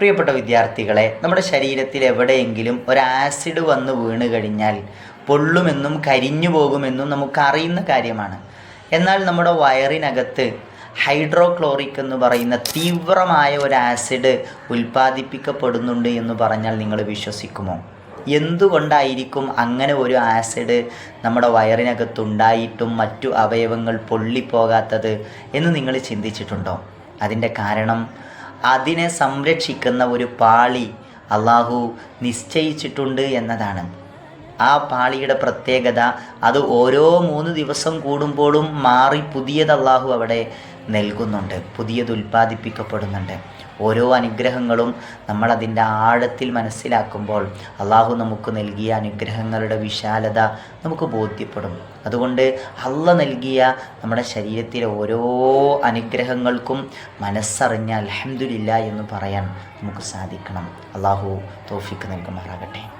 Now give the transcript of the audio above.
പ്രിയപ്പെട്ട വിദ്യാർത്ഥികളെ നമ്മുടെ ശരീരത്തിൽ എവിടെയെങ്കിലും ഒരു ആസിഡ് വന്ന് വീണ് കഴിഞ്ഞാൽ പൊള്ളുമെന്നും കരിഞ്ഞു പോകുമെന്നും നമുക്കറിയുന്ന കാര്യമാണ്. എന്നാൽ നമ്മുടെ വയറിനകത്ത് ഹൈഡ്രോക്ലോറിക് എന്ന് പറയുന്ന തീവ്രമായ ഒരു ആസിഡ് ഉൽപ്പാദിപ്പിക്കപ്പെടുന്നുണ്ട് എന്ന് പറഞ്ഞാൽ നിങ്ങൾ വിശ്വസിക്കുമോ? എന്തുകൊണ്ടായിരിക്കും അങ്ങനെ ഒരു ആസിഡ് നമ്മുടെ വയറിനകത്തുണ്ടായിട്ടും മറ്റു അവയവങ്ങൾ പൊള്ളിപ്പോകാത്തത് എന്ന് നിങ്ങൾ ചിന്തിച്ചിട്ടുണ്ടോ? അതിന്റെ കാരണം അതിനെ സംരക്ഷിക്കുന്ന ഒരു പാളി അള്ളാഹു നിശ്ചയിച്ചിട്ടുണ്ട് എന്നതാണ്. ആ പാളിയുടെ പ്രത്യേകത അത് ഓരോ മൂന്ന് ദിവസം കൂടുമ്പോഴും മാറി പുതിയത് അള്ളാഹു അവിടെ നൽകുന്നുണ്ട് പുതിയത് ഉൽപ്പാദിപ്പിക്കപ്പെടുന്നുണ്ട്. ഓരോ അനുഗ്രഹങ്ങളും നമ്മളതിന്റെ ആഴത്തിൽ മനസ്സിലാക്കുമ്പോൾ അള്ളാഹു നമുക്ക് നൽകിയ അനുഗ്രഹങ്ങളുടെ വിശാലത നമുക്ക് ബോധ്യപ്പെടും. അതുകൊണ്ട് അള്ള നൽകിയ നമ്മുടെ ശരീരത്തിലെ ഓരോ അനുഗ്രഹങ്ങൾക്കും മനസ്സറിഞ്ഞ അലഹമില്ല എന്ന് പറയാൻ നമുക്ക് സാധിക്കണം. അള്ളാഹു തോഫിക്ക് നൽകുമാറാകട്ടെ.